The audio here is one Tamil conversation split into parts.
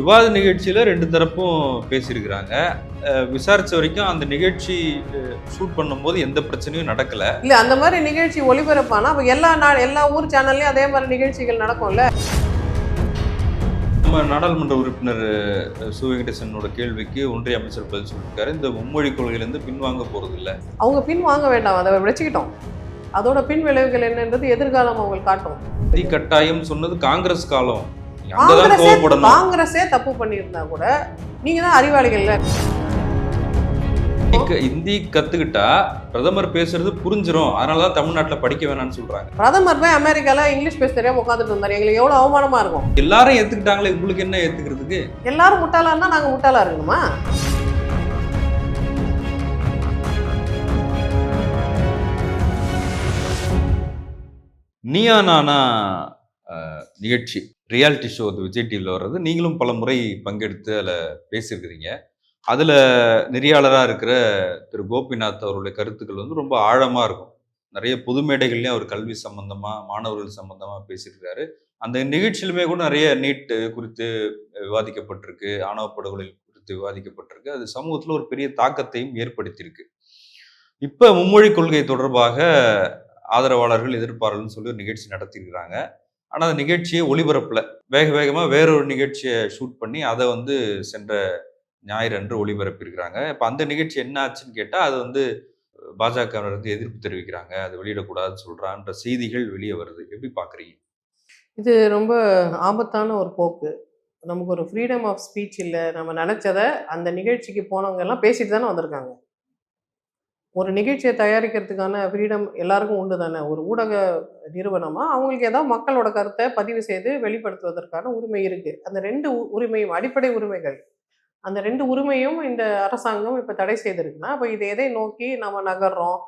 விவாத நிகழ்ச்சியில ரெண்டு தரப்பும் பேசியிருக்கிறாங்க. விசாரிச்ச வரைக்கும் அந்த நிகழ்ச்சி ஷூட் பண்ணும்போது எந்த பிரச்சனையும் நடக்கல. இல்ல அந்த மாதிரி நிகழ்ச்சி ஒளிபரப்பானா? அப்ப எல்லா நாள் எல்லா ஊர் சேனல்லையும் அதே மாதிரி நிகழ்ச்சிகள் நடக்கும்ல? நம்ம நாடாளுமன்ற உறுப்பினர் சு வெங்கடேசனோட கேள்விக்கு ஒன்றிய அமைச்சர் பதில் சொல்லியிருக்காரு. இந்த மும்மொழி கொள்கையிலிருந்து பின்வாங்க போறது இல்ல அவங்க பின் வாங்க வேண்டாம். அதை வச்சுக்கிட்டோம் அதோட பின் விளைவுகள் என்னன்றது எதிர்காலம் அவங்க காட்டும். கட்டாயம் சொன்னது காங்கிரஸ் காலம். கோவப்படணும். காங்கிரஸே தப்பு பண்ணியிருந்தா கூட நீங்க தான் அறிவாளிகள்ல இந்தி கத்துக்கிட்டா பிரதமர் பேசுறது புரிஞ்சிரும். அதனாலதான் தமிழ்நாட்டுல படிக்க வேணாம்னு சொல்றாங்க. பிரதமர் போய் அமெரிக்கால இங்கிலீஷ் பேச தெரியாம உட்காந்துட்டு இருந்தாரு. எங்களுக்கு எவ்வளவு அவமானமா இருக்கும். எல்லாரும் ஏத்துக்கிட்டாங்களே உங்களுக்கு என்ன ஏத்துக்கிறதுக்கு? எல்லாரும் முட்டாளா இருந்தா நாங்க முட்டாளா இருக்கணுமா? நீயா நானா நிகழ்ச்சி. ரியாலிட்டி ஷோ அது விஜய் டிவியில் வர்றது. நீங்களும் பல முறை பங்கெடுத்து அதில் பேசியிருக்கிறீங்க. அதில் நெறியாளராக இருக்கிற திரு கோபிநாத் அவருடைய கருத்துக்கள் வந்து ரொம்ப ஆழமாக இருக்கும். நிறைய பொது மேடைகள்லையும் அவர் கல்வி சம்பந்தமாக மாணவர்கள் சம்பந்தமாக பேசியிருக்காரு அந்த நிகழ்ச்சியிலுமே கூட நிறைய நீட் குறித்து விவாதிக்கப்பட்டிருக்கு. ஆணவ படுகொலை குறித்து விவாதிக்கப்பட்டிருக்கு. அது சமூகத்தில் ஒரு பெரிய தாக்கத்தையும் ஏற்படுத்தியிருக்கு. இப்போ மும்மொழி கொள்கை தொடர்பாக ஆதரவாளர்கள் எதிர்ப்பாளர்கள்னு சொல்லி ஒரு நிகழ்ச்சி நடத்தியிருக்கிறாங்க. ஆனால் அந்த நிகழ்ச்சியை ஒளிபரப்பில். வேக வேகமாக வேறொரு நிகழ்ச்சியை ஷூட் பண்ணி அதை வந்து சென்ற ஞாயிறு அன்று ஒளிபரப்பியிருக்கிறாங்க. இப்போ அந்த நிகழ்ச்சி என்ன ஆச்சுன்னு கேட்டால் அது வந்து பாஜகவினர் வந்து எதிர்ப்பு தெரிவிக்கிறாங்க. அது வெளியிடக்கூடாதுன்னு சொல்கிறான்ற செய்திகள் வெளியே வருது. எப்படி பார்க்குறீங்க இது ரொம்ப ஆபத்தான ஒரு போக்கு. நமக்கு ஒரு ஃப்ரீடம் ஆஃப் ஸ்பீச் இல்லை. நம்ம நினச்சதை அந்த நிகழ்ச்சிக்கு போனவங்க எல்லாம் பேசிட்டு தானே வந்திருக்காங்க. ஒரு நிகழ்ச்சியை தயாரிக்கிறதுக்கான ஃப்ரீடம் எல்லாருக்கும் உண்டு தானே? ஒரு ஊடக நிறுவனமா? அவங்களுக்கு ஏதாவது மக்களோட கருத்தை பதிவு செய்து வெளிப்படுத்துவதற்கான உரிமை இருக்கு. அந்த ரெண்டு உரிமையும் அடிப்படை உரிமைகள் அந்த ரெண்டு உரிமையும் இந்த அரசாங்கம் இப்போ தடை செய்திருக்குன்னா அப்போ இது எதை நோக்கி நம்ம நகர்றோம்?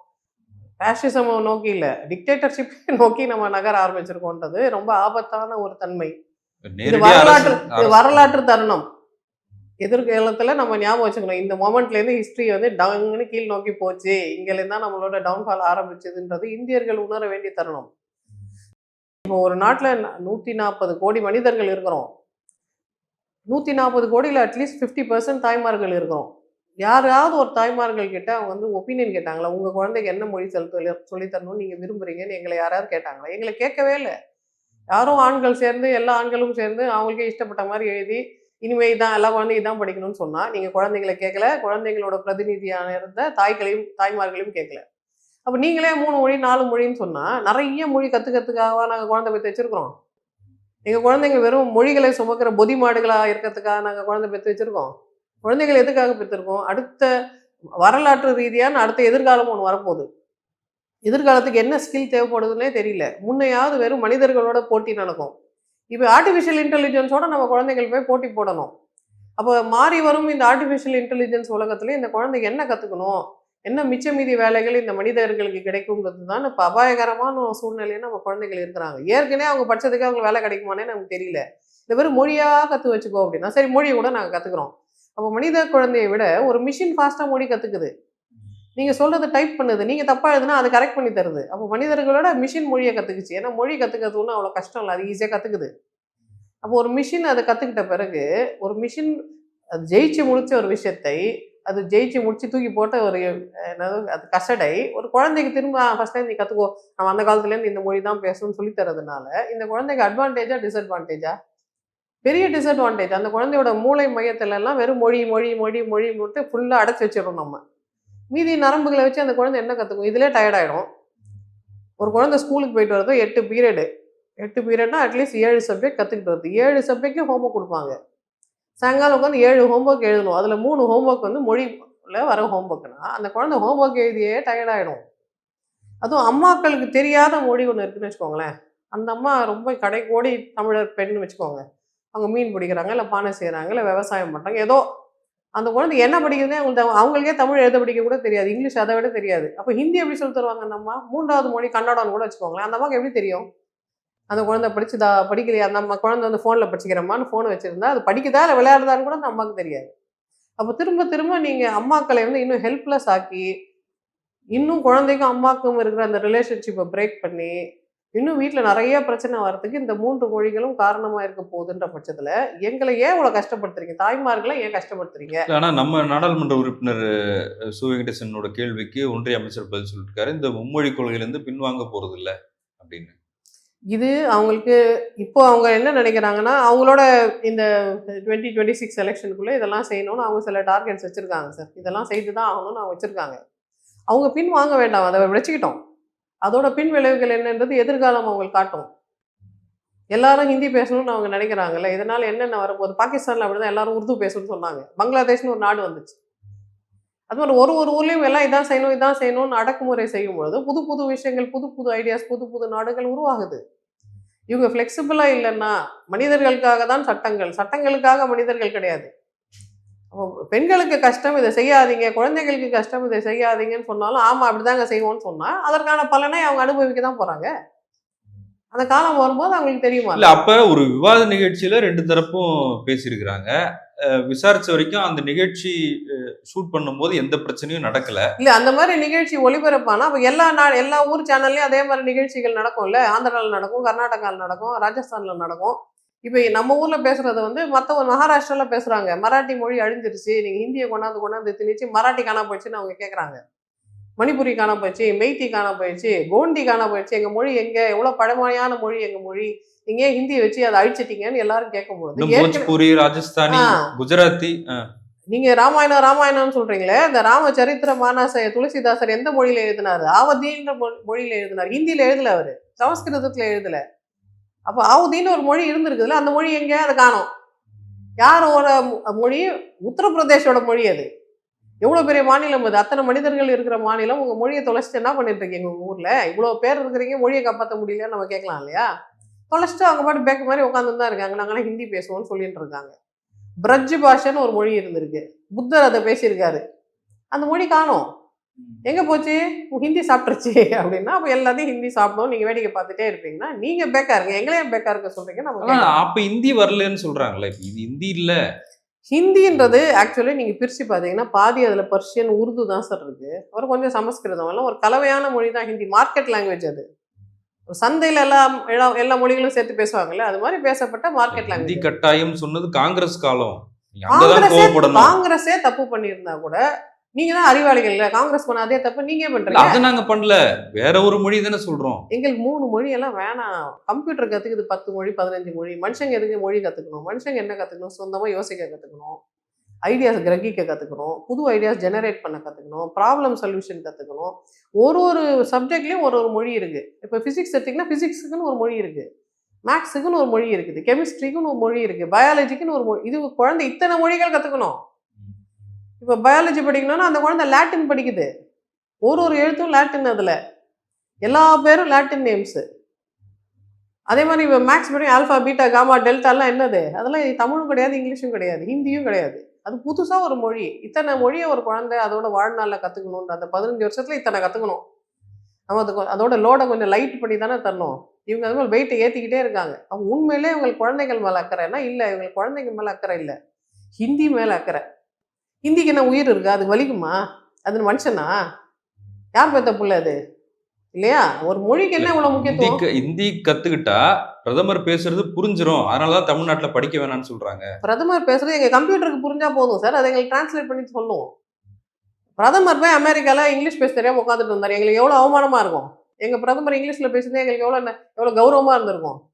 ஃபேஷிசம் நோக்கி இல்லை டிக்டேட்டர்ஷிப் நோக்கி நம்ம நகர ஆரம்பிச்சிருக்கோன்றது ரொம்ப ஆபத்தான ஒரு தன்மை. இது வரலாற்று வரலாற்று தருணம். எதிர்காலத்தில் நம்ம ஞாபகம் வச்சுக்கணும். இந்த மொமெண்ட்லேருந்து ஹிஸ்ட்ரி வந்து டங்குன்னு கீழ் நோக்கி போச்சு. இங்கேருந்து தான் நம்மளோட டவுன்ஃபால் ஆரம்பிச்சதுன்றது இந்தியர்கள் உணர வேண்டிய தருணம். இப்போ ஒரு நாட்டில் நூற்றி நாற்பது கோடி மனிதர்கள் இருக்கிறோம். நூற்றி நாற்பது கோடியில் அட்லீஸ்ட் ஃபிஃப்டி பர்சன்ட் தாய்மார்கள் இருக்கிறோம். யாராவது ஒரு தாய்மார்கள் கிட்ட அவங்க வந்து ஒப்பீனியன் கேட்டாங்களா? உங்கள் குழந்தைக்கு என்ன மொழி செலுத்த சொல்லி தரணும்னு விரும்புகிறீங்கன்னு விரும்புறீங்கன்னு எங்களை யாராவது கேட்டாங்களா? எங்களை கேட்கவே இல்லை. யாரும் ஆண்கள் சேர்ந்து எல்லா ஆண்களும் சேர்ந்து அவங்களுக்கே இஷ்டப்பட்ட மாதிரி எழுதி இனிமே இதான் எல்லா குழந்தையும் இதான் படிக்கணும்னு சொன்னா நீங்க குழந்தைங்களை கேட்கல குழந்தைங்களோட பிரதிநிதியான இருந்த தாய்களையும் தாய்மார்களையும் கேட்கல அப்போ நீங்களே மூணு மொழி நாலு மொழின்னு சொன்னா நிறைய மொழி கத்துக்கிறதுக்காகவா நாங்கள் குழந்தை பெற்று வச்சுருக்கோம் எங்கள் குழந்தைங்க வெறும் மொழிகளை சுமக்கிற பொதி மாடுகளாக இருக்கிறதுக்காக நாங்கள் குழந்தை பெற்று வச்சிருக்கோம். குழந்தைகள் எதுக்காக பெற்றிருக்கோம்? அடுத்த வரலாற்று ரீதியான அடுத்த எதிர்காலம் ஒன்று வரப்போகுது. எதிர்காலத்துக்கு என்ன ஸ்கில் தேவைப்படுதுன்னே தெரியல. முன்னையாவது வெறும் மனிதர்களோட போட்டி நடக்கும். இப்போ ஆர்டிஃபிஷியல் இன்டெலிஜென்ஸோட நம்ம குழந்தைகள் போய் போட்டி போடணும். அப்போ மாறி வரும் இந்த ஆர்டிஃபிஷியல் இன்டெலிஜென்ஸ் உலகத்துல இந்த குழந்தைங்க என்ன கற்றுக்கணும் என்ன மிச்ச மீதி வேலைகள் இந்த மனிதர்களுக்கு கிடைக்குங்கிறது தான் இப்போ அபாயகரமான ஒரு சூழ்நிலையில நம்ம குழந்தைகள் இருக்கிறாங்க. ஏற்கனவே அவங்க படிச்சதுக்கு அவங்க வேலை கிடைக்குமானே நமக்கு தெரியல. இந்த வெறும் மொழியாக கற்று வச்சுக்கோ அப்படின்னா சரி மொழியை கூட நாங்கள் கற்றுக்குறோம் அப்போ மனித குழந்தையை விட ஒரு மிஷின் ஃபாஸ்ட்டாக மொழி கற்றுக்குது நீங்கள் சொல்கிறது டைப் பண்ணுது. நீங்கள் தப்பாக எழுதுனா அது கரெக்ட் பண்ணி தருது. அப்போ மனிதர்களோட மிஷின் மொழியை கற்றுக்குச்சு ஏன்னா மொழி கற்றுக்கிறது ஒன்றும் அவ்வளோ கஷ்டம் இல்லை. அது ஈஸியாக கற்றுக்குது அப்போ ஒரு மிஷின் அதை கற்றுக்கிட்ட பிறகு ஒரு மிஷின் அது ஜெயிச்சு முடிச்ச ஒரு விஷயத்தை அது ஜெயிச்சு முடிச்சு தூக்கி போட்ட ஒரு என்னது அது கசடை ஒரு குழந்தைக்கு திரும்ப ஃபர்ஸ்ட் டைம் நீ கற்றுக்கோ நம்ம அந்த காலத்துலேருந்து இந்த மொழி தான் பேசணும்னு சொல்லி தரதுனால இந்த குழந்தைக்கு அட்வான்டேஜா டிஸ்அட்வான்டேஜா பெரிய டிஸ்அட்வான்டேஜ் அந்த குழந்தையோட மூளை மையத்துல எல்லாம் வெறும் மொழி மொழி மொழி மொழி மட்டும் ஃபுல்லாக அடைச்சி வச்சிடறோம் நம்ம. மீதி நரம்புகளை வச்சு அந்த குழந்தை என்ன கற்றுக்கும் இதிலே டயர்டாயிடும் ஒரு குழந்தை ஸ்கூலுக்கு போயிட்டு வரதோ எட்டு பீரியடு எட்டு பீரியட்னா அட்லீஸ்ட் ஏழு சப்ஜெக்ட் கற்றுக்கிட்டு வருது ஏழு சப்ஜெக்ட்டும் ஹோம்ஒர்க் கொடுப்பாங்க. சாயங்காலம் உட்காந்து ஏழு ஹோம்ஒர்க் எழுதணும். அதில் மூணு ஹோம்ஒர்க் வந்து மொழியில் வர ஹோம்ஒர்க்னா அந்த குழந்தை ஹோம்ஒர்க் எழுதியே டயர்டாயிடும் அதுவும் அம்மாக்களுக்கு தெரியாத மொழி ஒன்று இருக்குன்னு வச்சுக்கோங்களேன். அந்த அம்மா ரொம்ப கடைக்கோடி தமிழர் பெண்னு வச்சுக்கோங்க. அவங்க மீன் பிடிக்கிறாங்க இல்லை பானை செய்கிறாங்க இல்லை விவசாயம் பண்ணுறாங்க ஏதோ அந்த குழந்தை என்ன படிக்குதுன்னே அவங்களுக்கு அவங்களுக்கே தமிழ் எழுத படிக்க கூட தெரியாது இங்கிலீஷ் அதை விட தெரியாது. அப்போ ஹிந்தி எப்படி சொல்லி தருவாங்க அந்த அம்மா? மூன்றாவது மொழி கன்னடான்னு கூட வச்சுக்கோங்களேன். அந்த அம்மாவுக்கு எப்படி தெரியும்? அந்த குழந்தை படிச்சுதா படிக்கலையா? அந்த அம்மா குழந்தை வந்து ஃபோனில் படிச்சுக்கிறம்மான்னு ஃபோனை வச்சுருந்தா அது படிக்குதா இல்லை விளையாடுதான்னு கூட அந்த அம்மாவுக்கு தெரியாது. அப்போ திரும்ப திரும்ப நீங்கள் அம்மாக்களை வந்து இன்னும் ஹெல்ப்லெஸ் ஆக்கி இன்னும் குழந்தைக்கும் அம்மாக்கும் இருக்கிற அந்த ரிலேஷன்ஷிப்பை பிரேக் பண்ணி இன்னும் வீட்டில் நிறைய பிரச்சனை வர்றதுக்கு இந்த மூன்று மொழிகளும் காரணமா இருக்க போகுதுன்ற பட்சத்துல எங்களை ஏன் இவ்வளவு கஷ்டப்படுத்துறீங்க? தாய்மார்களை ஏன் கஷ்டப்படுத்துறீங்க? ஆனா நம்ம நாடாளுமன்ற உறுப்பினர் சு வெங்கடேசனோட கேள்விக்கு ஒன்றிய அமைச்சர் பதில் சொல்லிருக்காரு. இந்த மும்மொழி கொள்கையிலிருந்து பின்வாங்க போறது இல்ல அப்படின்னு. இது அவங்களுக்கு இப்போ அவங்க என்ன நினைக்கிறாங்கன்னா அவங்களோட இந்த டுவெண்ட்டி டுவெண்ட்டி சிக்ஸ் எலெக்ஷனுக்குள்ளே இதெல்லாம் செய்யணும்னு அவங்க சில டார்கெட்ஸ் வச்சுருக்காங்க சார் இதெல்லாம் செய்து தான் ஆகணும்னு அவங்க வச்சுருக்காங்க. அவங்க பின் வாங்க வேண்டாம் அதை வச்சுக்கிட்டோம். அதோட பின் விளைவுகள் என்னன்றது எதிர்காலம் அவங்களுக்கு காட்டும். எல்லாரும் ஹிந்தி பேசணும்னு அவங்க நினைக்கிறாங்கல்ல இதனால என்னென்ன வரும்போது பாகிஸ்தானில் அப்படிதான் எல்லாரும் உருது பேசணும்னு சொன்னாங்க. பங்களாதேஷ்னு ஒரு நாடு வந்துச்சு. அது மாதிரி ஒரு ஒரு ஊர்லேயும் எல்லாம் இதான் செய்யணும் இதான் செய்யணும்னு அடக்குமுறை செய்யும் பொழுது புது புது விஷயங்கள் புது புது ஐடியாஸ் புது புது நாடுகள் உருவாகுது. இவங்க ஃப்ளெக்சிபிளாக இல்லைன்னா மனிதர்களுக்காக தான் சட்டங்கள் சட்டங்களுக்காக மனிதர்கள் கிடையாது. பெண்களுக்கு கஷ்டம் இதை செய்யாதீங்க குழந்தைகளுக்கு கஷ்டம் இதை செய்யாதீங்கன்னு சொன்னாலும் ஆமாம் அப்படிதாங்க செய்வோம்னு சொன்னால் அதற்கான பலனை அவங்க அனுபவிக்க தான் போகிறாங்க அந்த காலம் வரும்போது அவங்களுக்கு தெரியுமா? இல்ல அப்ப ஒரு விவாத நிகழ்ச்சியில ரெண்டு தரப்பும் பேசியிருக்கிறாங்க. விசாரிச்ச வரைக்கும் அந்த நிகழ்ச்சி ஷூட் பண்ணும்போது எந்த பிரச்சனையும் நடக்கல. இல்ல அந்த மாதிரி நிகழ்ச்சி ஒளிபரப்பானா அப்ப எல்லா நாடு எல்லா ஊர் சேனல்லையும் அதே மாதிரி நிகழ்ச்சிகள் நடக்கும்ல? ஆந்திராவில் நடக்கும் கர்நாடகாவில் நடக்கும் ராஜஸ்தான்ல நடக்கும். இப்போ நம்ம ஊர்ல பேசுறது வந்து மற்ற ஒரு மகாராஷ்டிரால பேசுறாங்க. மராட்டி மொழி அழிஞ்சிருச்சு. நீங்க ஹிந்தியை கொண்டாந்து கொண்டாந்து திணிச்சு மராட்டி காணா போயிடுச்சுன்னு அவங்க கேட்குறாங்க மணிப்புரி காணா போயிடுச்சு மெய்த்தி காணா போயிடுச்சு கோண்டி காணா போயிடுச்சு. எங்க மொழி எங்க எவ்வளவு பழமையான மொழி எங்க மொழி? நீங்க ஏன் ஹிந்தியை வச்சு அதை அழிச்சிட்டீங்கன்னு எல்லாரும் கேட்கும்போது போஜ்பூரி ராஜஸ்தானி. குஜராத்தி நீங்க ராமாயணம் ராமாயணம்னு சொல்றீங்களே இந்த ராமச்சரித்திர மானச துளசிதாசர் எந்த மொழியில எழுதினாரு? ஆவதின்ற மொழியில எழுதினார். ஹிந்தியில எழுதல அவரு. சமஸ்கிருதத்துல எழுதல. அப்போ ஆவுதின்னு ஒரு மொழி இருந்திருக்குதுல்ல அந்த மொழி எங்கே? அதை காணும். யாரோட மொழி? உத்தரப்பிரதேஷோட மொழி அது. எவ்வளோ பெரிய மாநிலம் அது? அத்தனை மனிதர்கள் இருக்கிற மாநிலம். உங்கள் மொழியை தொலைச்சிட்டு என்ன பண்ணிட்டு இருக்கீங்க உங்கள் ஊரில்? இவ்வளோ பேர் இருக்கிறீங்க மொழியை காப்பாற்ற முடியலன்னு நம்ம கேட்கலாம் இல்லையா? தொலைச்சிட்டு அவங்க பாட்டு பேக் மாதிரி உட்காந்து தான் இருக்காங்க நாங்களாம் ஹிந்தி பேசுவோம்னு சொல்லிட்டு இருக்காங்க. பிரஜ் பாஷைன்னு ஒரு மொழி இருந்திருக்கு. புத்தர் அதை பேசியிருக்காரு. அந்த மொழி காணும். எங்க போச்சு? ஹிந்தி சாப்பிட்டுருச்சு அப்படின்னா அப்ப எல்லாத்தையும் ஹிந்தி சாப்பிடும். நீங்க வேடிக்கை பார்த்துட்டே இருப்பீங்கன்னா நீங்க பேக்கா இருங்க எங்களையும் பேக்கா இருக்க சொல்றீங்க? நம்ம அப்ப ஹிந்தி வரலன்னு இப்ப இது ஹிந்தி இல்ல. ஹிந்தின்றது ஆக்சுவலி நீங்க பிரிச்சு பார்த்தீங்கன்னா பாதி அதுல பர்ஷியன் உருது தான் சார் இருக்கு. ஒரு கொஞ்சம் சமஸ்கிருதம் எல்லாம் ஒரு கலவையான மொழி தான் ஹிந்தி. மார்க்கெட் லாங்குவேஜ் அது. சந்தையில எல்லா எல்லா எல்லா மொழிகளும் சேர்த்து பேசுவாங்கல்ல அது மாதிரி பேசப்பட்ட மார்க்கெட் லாங்குவேஜ் கட்டாயம் சொன்னது காங்கிரஸ் காலம். காங்கிரஸே தப்பு பண்ணியிருந்தா கூட நீங்க தான் அறிவாளிகள் இல்ல. காங்கிரஸ் பண்ண அதே தப்பு நீங்க பண்றீங்க? அதை நாங்க பண்ணல. வேற ஒரு மொழி தானே சொல்றோம். எங்களுக்கு மூணு மொழி எல்லாம் வேணாம். கம்ப்யூட்டர் கத்துக்குது பத்து மொழி பதினஞ்சு மொழி. மனுஷங்க எதுக்கு மொழி கத்துக்கணும்? மனுஷங்க என்ன கத்துக்கணும்? சொந்தமா யோசிக்க கத்துக்கணும். ஐடியாஸ் கிரகிக்க கத்துக்கணும். புது ஐடியாஸ் ஜெனரேட் பண்ண கத்துக்கணும். ப்ராப்ளம் சொல்யூஷன் கத்துக்கணும். ஒரு ஒரு சப்ஜெக்ட்லயும் ஒரு ஒரு மொழி இருக்கு. இப்போ பிசிக்ஸ் எடுத்தீங்கன்னா பிசிக்ஸுக்குன்னு ஒரு மொழி இருக்கு. மேக்ஸுக்குன்னு ஒரு மொழி இருக்குது. கெமிஸ்ட்ரிக்குன்னு ஒரு மொழி இருக்கு. பயாலஜிக்குன்னு ஒரு மொழி. இது குழந்தை இத்தனை மொழிகள் கத்துக்கணும். இப்போ பயாலஜி படிக்கணும்னா அந்த குழந்தை லாட்டின் படிக்குது. ஒரு ஒரு எழுத்தும் லாட்டின் அதில். எல்லா பேரும் லாட்டின் நேம்ஸு அதே மாதிரி இப்போ மேக்ஸ் படி ஆல்ஃபா பீட்டா காமா டெல்டாலாம் என்னது? அதெல்லாம் தமிழும் கிடையாது இங்கிலீஷும் கிடையாது ஹிந்தியும் கிடையாது. அது புதுசாக ஒரு மொழி. இத்தனை மொழியை ஒரு குழந்தை அதோட வாழ்நாளில் கற்றுக்கணுன்ற அந்த பதினஞ்சு வருஷத்துல இத்தனை கற்றுக்கணும் நம்ம அது கொ- அதோட லோடை கொஞ்சம் லைட் பண்ணி தானே தரணும். இவங்க அது மாதிரி வெயிட்டை ஏற்றிக்கிட்டே இருக்காங்க. அவங்க உண்மையிலே இவங்களுக்கு குழந்தைகள் மேலே அக்கறைன்னா இல்லை இவங்களுக்கு குழந்தைங்க மேலே அக்கறை இல்லை. ஹிந்தி மேலே அக்கறை. ஹிந்திக்கு என்ன உயிர் இருக்கா? அது வலிக்குமா? அது மனுஷனா? யார் பெத்த புள்ள அது? இல்லையா? ஒரு மொழிக்கு என்ன இவ்வளவு முக்கியத்துவம்? ஹிந்தி கத்துக்கிட்டா பிரதமர் பேசுறது புரிஞ்சிரும். அதனாலதான் தமிழ்நாட்டுல படிக்க வேணாம்னு சொல்றாங்க. பிரதமர் பேசுறது எங்க கம்ப்யூட்டருக்கு புரிஞ்சா போதும் சார். அதை எங்களுக்கு டிரான்ஸ்லேட் பண்ணி சொல்லுவோம். பிரதமர் போய் அமெரிக்கால இங்கிலீஷ் பேச தெரியாம உட்காந்துட்டு இருந்தாரு எங்களுக்கு எவ்வளவு அவமானமா இருக்கும். எங்க பிரதமர் இங்கிலீஷ்ல பேசுறது எங்களுக்கு எவ்வளவு எவ்வளவு கௌரவமா இருந்திருக்கும்.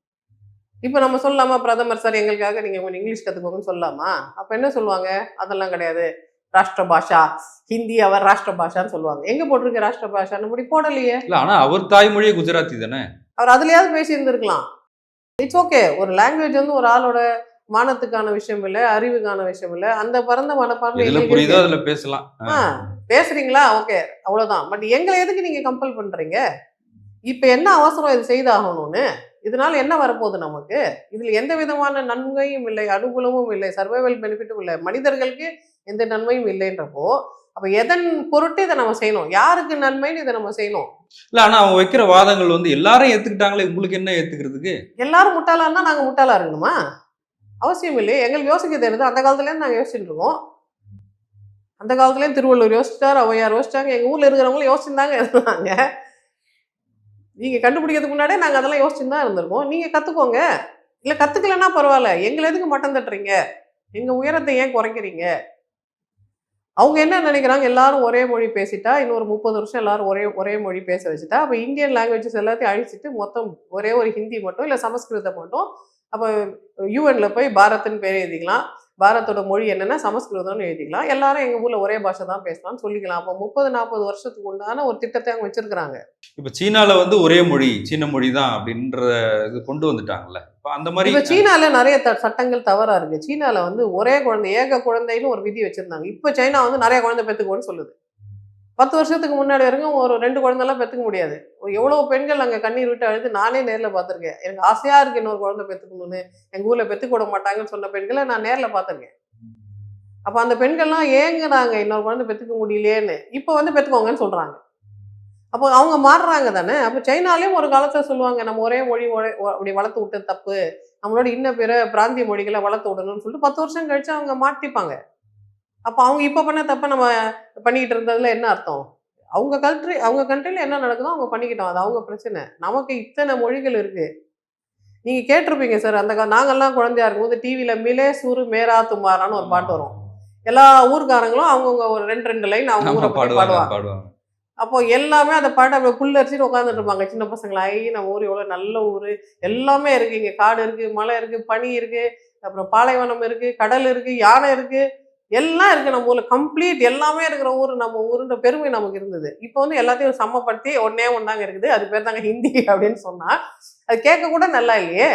இப்போ நம்ம சொல்லலாமா பிரதமர் சார்? எங்களுக்காக நீங்க கொஞ்சம் இங்கிலீஷ் கத்துக்கோங்கன்னு சொல்லலாமா? அப்ப என்ன சொல்லுவாங்க? அதெல்லாம் கிடையாது. ராஷ்டிர பாஷா ஹிந்தி அவர் ராஷ்டிர பாஷான்னு சொல்லுவாங்க. எங்க போட்டிருக்கு ராஷ்டிர பாஷான்னு முடி போடலையே. இல்ல ஆனா அவர் தாய்மொழியே குஜராத்தி தானே? அவர் அதுலயாவது பேசி இருந்திருக்கலாம் இட்ஸ் ஓகே ஒரு லாங்குவேஜ் வந்து ஒரு ஆளோட மானத்துக்கான விஷயம் இல்லை அறிவுக்கான விஷயம் இல்லை. அந்த பரந்த மனப்பான்மை புரியுதோ. அதுல பேசலாம். ஆ, பேசுறீங்களா? ஓகே அவ்வளவுதான். பட் எங்களை எதுக்கு நீங்க கம்பல் பண்றீங்க? இப்ப என்ன அவசரம் இது செய்தாகணும்னு? இதனால என்ன வரப்போகுது நமக்கு? இதுல எந்த விதமான நன்மையும் இல்லை அனுகூலமும் இல்லை சர்வைவல் பெனிஃபிட்டும் இல்லை. மனிதர்களுக்கு எந்த நன்மையும் இல்லைன்றப்போ அப்ப எதன் பொருட்டு இதை நம்ம செய்யணும்? யாருக்கு நன்மைன்னு இதை நம்ம செய்யணும்? இல்ல ஆனா அவங்க வைக்கிற வாதங்கள் வந்து எல்லாரும் ஏத்துக்கிட்டாங்களே உங்களுக்கு என்ன ஏத்துக்கிறதுக்கு? எல்லாரும் முட்டாளா இருந்தா நாங்க முட்டாளா இருக்கணுமா? அவசியம் இல்லையே. எங்களுக்கு யோசிக்க தெரியுது. அந்த காலத்துல இருந்து நாங்க யோசிச்சுட்டு இருக்கோம். அந்த காலத்துலயும் திருவள்ளுவர் யோசிச்சார் ஔவையார் யோசிச்சாங்க எங்க ஊர்ல இருக்கிறவங்களும் யோசிச்சுதாங்க இருந்தாங்க. நீங்கள் கண்டுபிடிக்கிறதுக்கு முன்னாடியே நாங்கள் அதெல்லாம் யோசிச்சு தான் இருந்திருக்கோம். நீங்கள் கற்றுக்கோங்க இல்லை கற்றுக்கலன்னா பரவாயில்ல. எங்களை எதுக்கு மட்டம் தட்டுறீங்க? எங்கள் உயரத்தை ஏன் குறைக்கிறீங்க? அவங்க என்ன நினைக்கிறாங்க? எல்லாரும் ஒரே மொழி பேசிட்டா இன்னொரு முப்பது வருஷம் எல்லாரும் ஒரே ஒரே மொழி பேச வச்சுட்டா அப்போ இந்தியன் லாங்குவேஜஸ் எல்லாத்தையும் அழிச்சிட்டு மொத்தம் ஒரே ஒரு ஹிந்தி மட்டும் இல்லை சமஸ்கிருதம் மட்டும் அப்போ யூஎன்ல போய் பாரத்னு பேர் எழுதிக்கலாம். பாரத்தோட மொழி என்னன்னா சமஸ்கிருதம்னு எழுதிக்கலாம். எல்லாரும் எங்க ஊர்ல ஒரே பாஷை தான் பேசலாம்னு சொல்லிக்கலாம். அப்போ முப்பது நாற்பது வருஷத்துக்கு உண்டான ஒரு திட்டத்தை அவங்க வச்சிருக்கிறாங்க. இப்ப சீனால வந்து ஒரே மொழி சீன மொழி தான் அப்படின்ற இது கொண்டு வந்துட்டாங்கல்ல. இப்ப அந்த மாதிரி இப்ப சீனால நிறைய த- சட்டங்கள் தவறா இருக்கு. சீனால வந்து ஒரே குழந்தை ஏக குழந்தைன்னு ஒரு விதி வச்சிருந்தாங்க. இப்ப சைனா வந்து நிறைய குழந்தை பெத்துக்கோன்னு சொல்லுது. பத்து வருஷத்துக்கு முன்னாடி வரைக்கும் ஒரு ரெண்டு குழந்தைலாம் பெற்றுக்க முடியாது. எவ்வளோ பெண்கள் அங்கே கண்ணீர் விட்டு அழுது நானே நேரில் பார்த்துருக்கேன். எனக்கு ஆசையாக இருக்குது இன்னொரு குழந்தை பெற்றுக்கணும்னு எங்கள் ஊரில் பெற்றுக் விட மாட்டாங்கன்னு சொன்ன பெண்களை நான் நேரில் பார்த்துருக்கேன். அப்போ அந்த பெண்கள்லாம் ஏங்குறாங்க இன்னொரு குழந்தை பெற்றுக்க முடியலையேன்னு இப்போ வந்து பெற்றுக்கோங்கன்னு சொல்கிறாங்க அப்போ அவங்க மாறுறாங்க தானே? அப்போ சைனாலேயும் ஒரு காலத்தில் சொல்லுவாங்க நம்ம ஒரே மொழி அப்படி வளர்த்து விட்டது தப்பு. நம்மளோட இன்ன பிற பிராந்திய மொழிகளை வளர்த்து விடணும்னு சொல்லிட்டு பத்து வருஷம் கழிச்சு அவங்க மாட்டிப்பாங்க. அப்போ அவங்க இப்போ பண்ண தப்ப நம்ம பண்ணிக்கிட்டு இருந்ததுல என்ன அர்த்தம்? அவங்க கல்ட்ரி அவங்க கண்ட்ரில என்ன நடக்குதோ அவங்க பண்ணிக்கிட்டோம். அது அவங்க பிரச்சனை. நமக்கு இத்தனை மொழிகள் இருக்கு. நீங்க கேட்டிருப்பீங்க சார் அந்த கா- நாங்கெல்லாம் குழந்தையா இருக்கும்போது டிவியில மிலே சூரு மேரா துமாரான்னு ஒரு பாட்டு வரும். எல்லா ஊர்க்காரங்களும் அவங்கவுங்க ஒரு ரெண்டு ரெண்டு லைன் அவங்க ஊரை பாடுவாங்க அப்போ எல்லாமே அந்த பாட்டை அப்படியே புல்லரிச்சிட்டு உட்காந்துட்டு இருப்பாங்க. சின்ன பசங்களா ஐ நம்ம ஊர் எவ்வளோ நல்ல ஊர். எல்லாமே இருக்கு. இங்கே காடு இருக்கு மலை இருக்கு பனி இருக்கு. அப்புறம் பாலைவனம் இருக்கு கடல் இருக்கு யானை இருக்கு. எல்லாம் இருக்குது நம்ம ஊரில் கம்ப்ளீட் எல்லாமே இருக்கிற ஊர் நம்ம ஊருன்ற பெருமை நமக்கு இருந்தது. இப்போ வந்து எல்லாத்தையும் சமப்படுத்தி ஒன்னே ஒன்றாங்க இருக்குது. அது பேர் தாங்க ஹிந்தி அப்படின்னு சொன்னால் அது கேட்க கூட நல்லா இல்லையே.